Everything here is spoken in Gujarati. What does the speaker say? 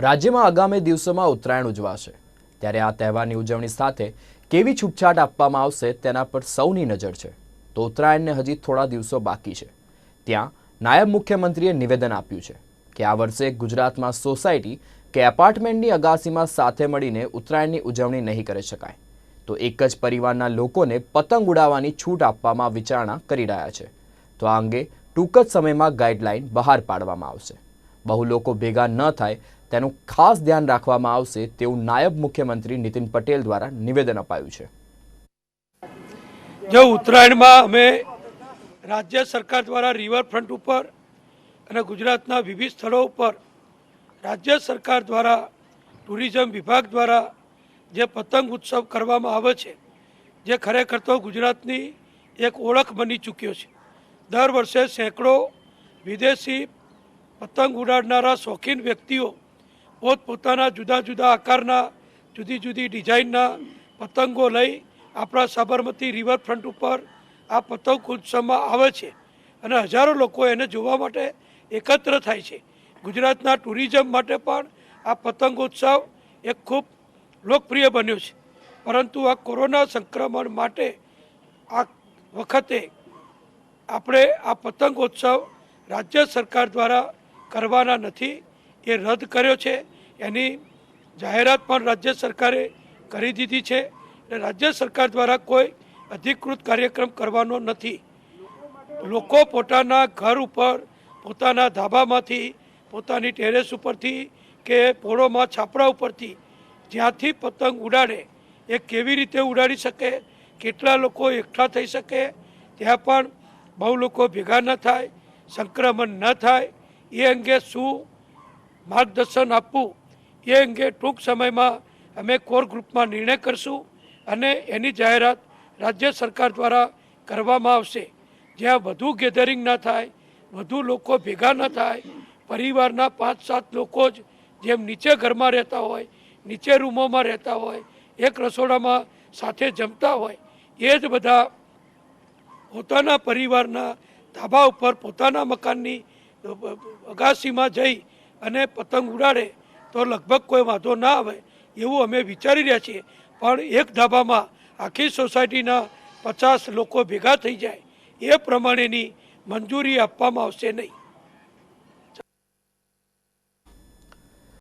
રાજ્યમાં આગામી દિવસોમાં ઉત્તરાયણ ઉજવાશે. ત્યારે આ તહેવારની ઉજવણી સાથે કેવી છૂટછાટ આપવામાં આવશે તેના પર સૌની નજર છે. તો ઉત્તરાયણને હજી થોડા દિવસો બાકી છે. ત્યાં નાયબ મુખ્યમંત્રીએ નિવેદન આપ્યું છે કે આ વર્ષે ગુજરાતમાં સોસાયટી કે એપાર્ટમેન્ટની અગાસીમાં સાથે મળીને ઉત્તરાયણની ઉજવણી નહીં કરી શકાય. તો એક જ પરિવારના લોકોને પતંગ ઉડાવવાની છૂટ આપવામાં વિચારણા કરી રહ્યા છે. તો આ અંગે ટૂંક જ સમયમાં ગાઈડલાઈન બહાર પાડવામાં આવશે. બહુ લોકો ભેગા ન થાય તેનું ખાસ ધ્યાન રાખવામાં આવશે તેવું નાયબ મુખ્યમંત્રી નીતિન પટેલ દ્વારા નિવેદન અપાયું છે. જો ઉત્તરાયણમાં અમે રાજ્ય સરકાર દ્વારા રિવરફ્રન્ટ ઉપર અને ગુજરાતના વિવિધ સ્થળો ઉપર રાજ્ય સરકાર દ્વારા, ટુરિઝમ વિભાગ દ્વારા જે પતંગ ઉત્સવ કરવામાં આવે છે, જે ખરેખર તો ગુજરાતની એક ઓળખ બની ચૂક્યો છે. દર વર્ષે સેંકડો વિદેશી પતંગ ઉડાડનારા શોખીન વ્યક્તિઓ પોતપોતાના જુદા જુદા આકારના, જુદી જુદી ડિઝાઇનના પતંગો લઈ આપણા સાબરમતી રિવરફ્રન્ટ ઉપર આ પતંગ ઉત્સવમાં આવે છે. અને હજારો લોકો એને જોવા માટે એકત્ર થાય છે. ગુજરાતના ટુરિઝમ માટે પણ આ પતંગોત્સવ એક ખૂબ લોકપ્રિય બન્યો છે. પરંતુ આ કોરોના સંક્રમણ માટે આ વખતે આપણે આ પતંગોત્સવ રાજ્ય સરકાર દ્વારા કરવાના નથી. એ રદ કર્યો છે. એની જાહેરાત પણ રાજ્ય સરકારે કરી દીધી છે અને રાજ્ય સરકાર દ્વારા કોઈ અધિકૃત કાર્યક્રમ કરવાનો નથી. લોકો પોતાના ઘર ઉપર, પોતાના ધાબામાંથી, પોતાની ટેરેસ ઉપરથી કે પોળોમાં છાપરા ઉપરથી જ્યાંથી પતંગ ઉડાડે, એ કેવી રીતે ઉડાડી શકે, કેટલા લોકો એકઠા થઈ શકે, ત્યાં પણ બહુ લોકો ભેગા ન થાય, સંક્રમણ ન થાય, એ અંગે શું માર્ગદર્શન આપવું, એ અંગે ટૂંક સમયમાં અમે કોર ગ્રુપમાં નિર્ણય કરશું અને એની જાહેરાત રાજ્ય સરકાર દ્વારા કરવામાં આવશે. જ્યાં વધુ ગેધરિંગ ન થાય, વધુ લોકો ભેગા ન થાય, પરિવારના પાંચ સાત લોકો જ જેમ નીચે ઘરમાં રહેતા હોય, નીચે રૂમોમાં રહેતા હોય, એક રસોડામાં સાથે જમતા હોય, એ જ બધા પોતાના પરિવારના ધાબા ઉપર પોતાના મકાનની અગાસીમાં જઈ અને પતંગ ઉડાડે તો લગભગ કોઈ વાંધો ના આવે એવું અમે વિચારી રહ્યા છીએ. પણ એક ધાબામાં આખી સોસાયટીના પચાસ લોકો ભેગા થઈ જાય એ પ્રમાણેની મંજૂરી આપવામાં આવશે નહીં.